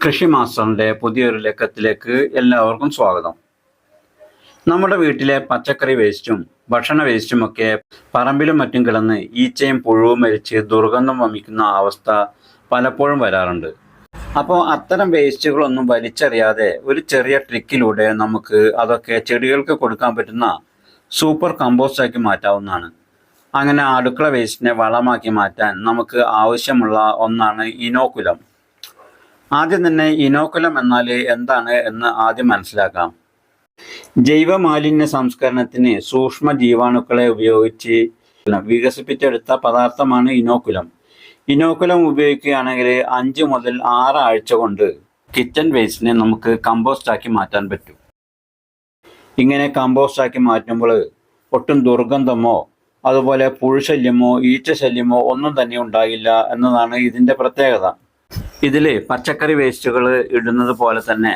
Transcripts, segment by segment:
കൃഷി മാസ്റ്ററിന്റെ പുതിയൊരു ലക്കത്തിലേക്ക് എല്ലാവർക്കും സ്വാഗതം. നമ്മുടെ വീട്ടിലെ പച്ചക്കറി വേസ്റ്റും ഭക്ഷണ വേസ്റ്റും ഒക്കെ പറമ്പിലും മറ്റും കിടന്ന് ഈച്ചയും പുഴുവും മരിച്ച് ദുർഗന്ധം വമിക്കുന്ന അവസ്ഥ പലപ്പോഴും വരാറുണ്ട്. അപ്പോൾ അത്തരം വേസ്റ്റുകളൊന്നും വലിച്ചെറിയാതെ ഒരു ചെറിയ ട്രിക്കിലൂടെ നമുക്ക് അതൊക്കെ ചെടികൾക്ക് കൊടുക്കാൻ പറ്റുന്ന സൂപ്പർ കമ്പോസ്റ്റാക്കി മാറ്റാവുന്നതാണ്. അങ്ങനെ അടുക്കള വേസ്റ്റിനെ വളമാക്കി മാറ്റാൻ നമുക്ക് ആവശ്യമുള്ള ഒന്നാണ് ഇനോക്കുലം. ആദ്യം തന്നെ ഇനോക്കുലം എന്നാൽ എന്താണ് എന്ന് ആദ്യം മനസ്സിലാക്കാം. ജൈവ മാലിന്യ സംസ്കരണത്തിന് സൂക്ഷ്മ ജീവാണുക്കളെ ഉപയോഗിച്ച് വികസിപ്പിച്ചെടുത്ത പദാർത്ഥമാണ് ഇനോക്കുലം. ഇനോക്കുലം ഉപയോഗിക്കുകയാണെങ്കിൽ അഞ്ച് മുതൽ ആറ് ആഴ്ച കൊണ്ട് കിച്ചൺ വേസ്റ്റിനെ നമുക്ക് കമ്പോസ്റ്റ് ആക്കി മാറ്റാൻ പറ്റും. ഇങ്ങനെ കമ്പോസ്റ്റ് ആക്കി മാറ്റുമ്പോൾ ഒട്ടും ദുർഗന്ധമോ അതുപോലെ പുഴുശല്യമോ ഈച്ചശല്യമോ ഒന്നും തന്നെ ഉണ്ടാകില്ല എന്നതാണ് ഇതിന്റെ പ്രത്യേകത. ഇതിൽ പച്ചക്കറി വേസ്റ്റുകൾ ഇടുന്നത് പോലെ തന്നെ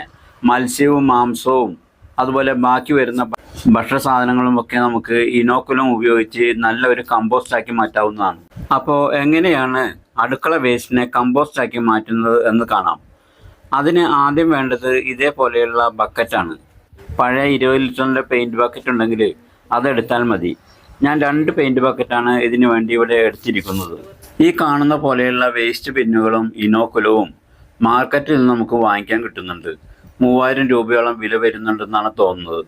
മത്സ്യവും മാംസവും അതുപോലെ ബാക്കി വരുന്ന ഭക്ഷണ സാധനങ്ങളും ഒക്കെ നമുക്ക് ഇനോക്കുലം ഉപയോഗിച്ച് നല്ലൊരു കമ്പോസ്റ്റാക്കി മാറ്റാവുന്നതാണ്. അപ്പോൾ എങ്ങനെയാണ് അടുക്കള വേസ്റ്റിനെ കമ്പോസ്റ്റാക്കി മാറ്റുന്നത് എന്ന് കാണാം. അതിന് ആദ്യം വേണ്ടത് ഇതേപോലെയുള്ള ബക്കറ്റാണ്. പഴയ ഇരുപത് ലിറ്ററിന്റെ പെയിന്റ് ബക്കറ്റ് ഉണ്ടെങ്കിൽ അതെടുത്താൽ മതി. ഞാൻ രണ്ട് പെയിന്റ് ബക്കറ്റാണ് ഇതിനു വേണ്ടി ഇവിടെ എടുത്തിരിക്കുന്നത്. ഈ കാണുന്ന പോലെയുള്ള വേസ്റ്റ് പിന്നുകളും ഇനോക്കുലവും മാർക്കറ്റിൽ നിന്ന് നമുക്ക് വാങ്ങിക്കാൻ കിട്ടുന്നുണ്ട്. മൂവായിരം രൂപയോളം വില വരുന്നുണ്ടെന്നാണ് തോന്നുന്നത്.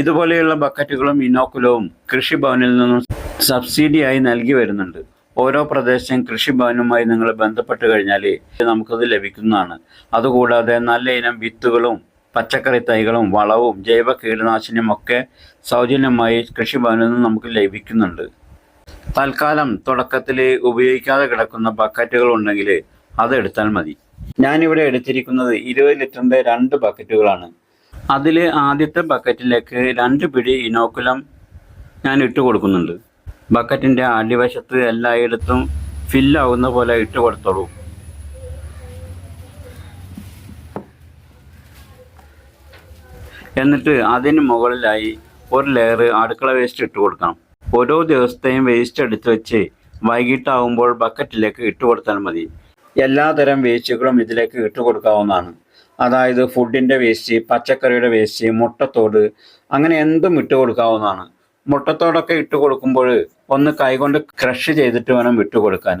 ഇതുപോലെയുള്ള ബക്കറ്റുകളും ഇനോക്കുലവും കൃഷിഭവനിൽ നിന്നും സബ്സിഡിയായി നൽകി വരുന്നുണ്ട്. ഓരോ പ്രദേശം കൃഷിഭവനുമായി നിങ്ങൾ ബന്ധപ്പെട്ട് കഴിഞ്ഞാൽ നമുക്കത് ലഭിക്കുന്നതാണ്. അതുകൂടാതെ നല്ല ഇനം വിത്തുകളും പച്ചക്കറി തൈകളും വളവും ജൈവ കീടനാശിനിയും ഒക്കെ സൗജന്യമായി കൃഷിഭവനിൽ നിന്ന് നമുക്ക് ലഭിക്കുന്നുണ്ട്. തൽക്കാലം തുടക്കത്തിൽ ഉപയോഗിക്കാതെ കിടക്കുന്ന ബക്കറ്റുകൾ ഉണ്ടെങ്കിൽ അത് എടുത്താൽ മതി. ഞാനിവിടെ എടുത്തിരിക്കുന്നത് ഇരുപത് ലിറ്ററിന്റെ രണ്ട് ബക്കറ്റുകളാണ്. അതിൽ ആദ്യത്തെ ബക്കറ്റിലേക്ക് രണ്ട് പിടി ഇനോക്കുലം ഞാൻ ഇട്ട് കൊടുക്കുന്നുണ്ട്. ബക്കറ്റിന്റെ അടിവശത്ത് എല്ലായിടത്തും ഫില്ലാവുന്ന പോലെ ഇട്ട് കൊടുത്തോളൂ. എന്നിട്ട് അതിന് മുകളിലായി ഒരു ലെയർ അടുക്കള വേസ്റ്റ് ഇട്ട് കൊടുക്കണം. ഓരോ ദിവസത്തെയും വേസ്റ്റ് എടുത്ത് വെച്ച് വൈകിട്ടാവുമ്പോൾ ബക്കറ്റിലേക്ക് ഇട്ട് കൊടുത്താൽ മതി. എല്ലാതരം വേസ്റ്റുകളും ഇതിലേക്ക് ഇട്ട് കൊടുക്കാവുന്നതാണ്. അതായത് ഫുഡിന്റെ വേസ്റ്റ് പച്ചക്കറിയുടെ വേസ്റ്റ് മുട്ടത്തോട് അങ്ങനെ എന്തും ഇട്ട് കൊടുക്കാവുന്നതാണ്. മുട്ടത്തോടൊക്കെ ഇട്ട് കൊടുക്കുമ്പോൾ ഒന്ന് കൈകൊണ്ട് ക്രഷ് ചെയ്തിട്ട് വേണം ഇട്ട് കൊടുക്കാൻ.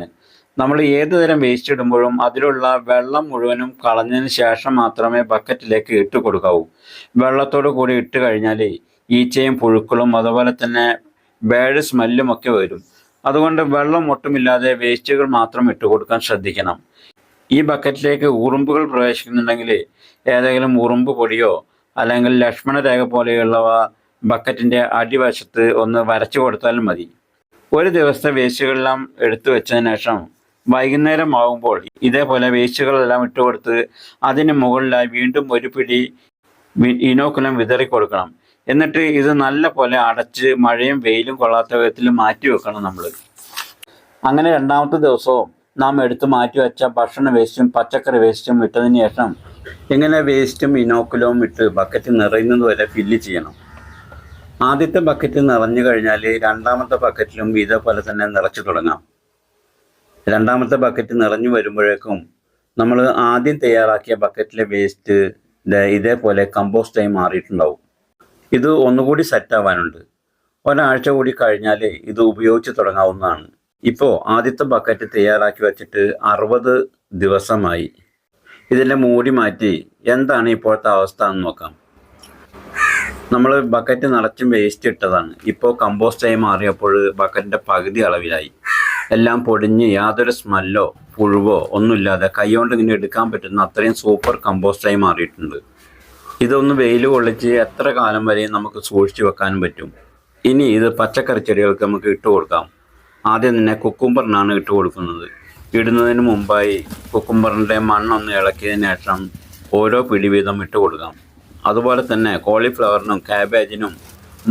നമ്മൾ ഏത് തരം വേസ്റ്റ് ഇടുമ്പോഴും അതിലുള്ള വെള്ളം മുഴുവനും കളഞ്ഞതിന് ശേഷം മാത്രമേ ബക്കറ്റിലേക്ക് ഇട്ട് കൊടുക്കാവൂ. വെള്ളത്തോട് കൂടി ഇട്ട് കഴിഞ്ഞാൽ ഈച്ചയും പുഴുക്കളും അതുപോലെ തന്നെ ബാഡ് സ്മെല്ലും ഒക്കെ വരും. അതുകൊണ്ട് വെള്ളം ഒട്ടുമില്ലാതെ വേസ്റ്റുകൾ മാത്രം ഇട്ട് കൊടുക്കാൻ ശ്രദ്ധിക്കണം. ഈ ബക്കറ്റിലേക്ക് ഉറുമ്പുകൾ പ്രവേശിക്കുന്നുണ്ടെങ്കിൽ ഏതെങ്കിലും ഉറുമ്പ് പൊടിയോ അല്ലെങ്കിൽ ലക്ഷ്മണരേഖ പോലെയുള്ളവ ബക്കറ്റിന്റെ അടിവശത്ത് ഒന്ന് വരച്ചു കൊടുത്താലും മതി. ഒരു ദിവസത്തെ വേസ്റ്റുകളെല്ലാം എടുത്തു വെച്ചതിന് ശേഷം വൈകുന്നേരം ആകുമ്പോൾ ഇതേപോലെ വേസ്റ്റുകളെല്ലാം ഇട്ടുകൊടുത്ത് അതിന് മുകളിലായി വീണ്ടും ഒരു പിടി ഇനോക്കുലം വിതറി കൊടുക്കണം എന്നിട്ട് ഇത് നല്ല പോലെ അടച്ച് മഴയും വെയിലും കൊള്ളാത്ത വിധത്തിൽ മാറ്റി വെക്കണം നമ്മൾ അങ്ങനെ രണ്ടാമത്തെ ദിവസവും നാം എടുത്ത് മാറ്റി വെച്ച ഭക്ഷണ വേസ്റ്റും പച്ചക്കറി വേസ്റ്റും ഇട്ടതിന് ശേഷം ഇങ്ങനെ വേസ്റ്റും ഇനോക്കുലവും ഇട്ട് ബക്കറ്റ് നിറയുന്നത് വരെ ഫില്ല് ചെയ്യണം. ആദ്യത്തെ ബക്കറ്റ് നിറഞ്ഞു കഴിഞ്ഞാൽ രണ്ടാമത്തെ ബക്കറ്റിലും ഇതേപോലെ തന്നെ നിറച്ചു തുടങ്ങാം. രണ്ടാമത്തെ ബക്കറ്റ് നിറഞ്ഞു വരുമ്പോഴേക്കും നമ്മൾ ആദ്യം തയ്യാറാക്കിയ ബക്കറ്റിലെ വേസ്റ്റ് ഇതേപോലെ കമ്പോസ്റ്റായി മാറിയിട്ടുണ്ടാവും. ഇത് ഒന്നുകൂടി സെറ്റാവാനുണ്ട് ഒരാഴ്ച കൂടി കഴിഞ്ഞാൽ ഇത് ഉപയോഗിച്ച് തുടങ്ങാവുന്നതാണ്. ഇപ്പോൾ ആദ്യത്തെ ബക്കറ്റ് തയ്യാറാക്കി വെച്ചിട്ട് അറുപത് ദിവസമായി. ഇതിന്റെ മൂടി മാറ്റി എന്താണ് ഇപ്പോഴത്തെ അവസ്ഥ എന്ന് നോക്കാം. നമ്മൾ ബക്കറ്റ് നിറച്ചും വേസ്റ്റ് ഇട്ടതാണ്. ഇപ്പോൾ കമ്പോസ്റ്റായി മാറിയപ്പോൾ ബക്കറ്റിന്റെ പകുതി അളവിലായി. എല്ലാം പൊടിഞ്ഞ് യാതൊരു സ്മെല്ലോ പുഴുവോ ഒന്നുമില്ലാതെ കൈകൊണ്ട് ഇങ്ങനെ എടുക്കാൻ പറ്റുന്ന അത്രയും സൂപ്പർ കമ്പോസ്റ്റായി മാറിയിട്ടുണ്ട്. ഇതൊന്ന് വെയിൽ കൊള്ളിച്ച് എത്ര കാലം വരെയും നമുക്ക് സൂക്ഷിച്ചു വെക്കാനും പറ്റും? ഇനി ഇത് പച്ചക്കറി ചെടികൾക്ക് നമുക്ക് ഇട്ട് കൊടുക്കാം. ആദ്യം തന്നെ കുക്കുംബറിനാണ് ഇട്ട് കൊടുക്കുന്നത്. ഇടുന്നതിന് മുമ്പായി കുക്കുംബറിന്റെ മണ്ണൊന്ന് ഇളക്കിയതിന് ശേഷം ഓരോ പിടി വീതം ഇട്ട് കൊടുക്കാം. അതുപോലെ തന്നെ കോളിഫ്ലവറിനും കാബേജിനും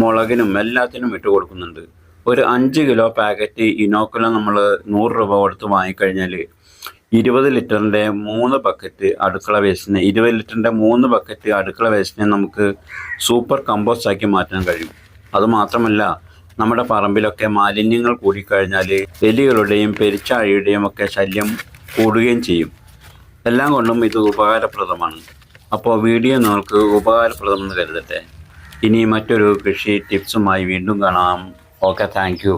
മുളകിനും എല്ലാത്തിനും ഇട്ട് കൊടുക്കുന്നുണ്ട്. ഒരു അഞ്ച് കിലോ പാക്കറ്റ് ഇനോക്കുലം നമ്മൾ നൂറ് രൂപ കൊടുത്ത് വാങ്ങിക്കഴിഞ്ഞാൽ ഇരുപത് ലിറ്ററിന്റെ മൂന്ന് ബക്കറ്റ് അടുക്കള വേസ്റ്റിനെ ഇരുപത് ലിറ്ററിന്റെ മൂന്ന് ബക്കറ്റ് അടുക്കള വേസ്റ്റിനെ നമുക്ക് സൂപ്പർ കമ്പോസ്റ്റ് ആക്കി മാറ്റാൻ കഴിയും. അതുമാത്രമല്ല നമ്മുടെ പറമ്പിലൊക്കെ മാലിന്യങ്ങൾ കൂടിക്കഴിഞ്ഞാൽ എലികളുടെയും പെരിച്ചാഴിയുടെയും ഒക്കെ ശല്യം കൂടുകയും ചെയ്യും. എല്ലാം കൊണ്ടും ഇത് ഉപകാരപ്രദമാണ്. അപ്പോൾ വീഡിയോ നിങ്ങൾക്ക് ഉപകാരപ്രദമെന്ന് കരുതട്ടെ. ഇനി മറ്റൊരു കൃഷി ടിപ്സുമായി വീണ്ടും കാണാം. Okay thank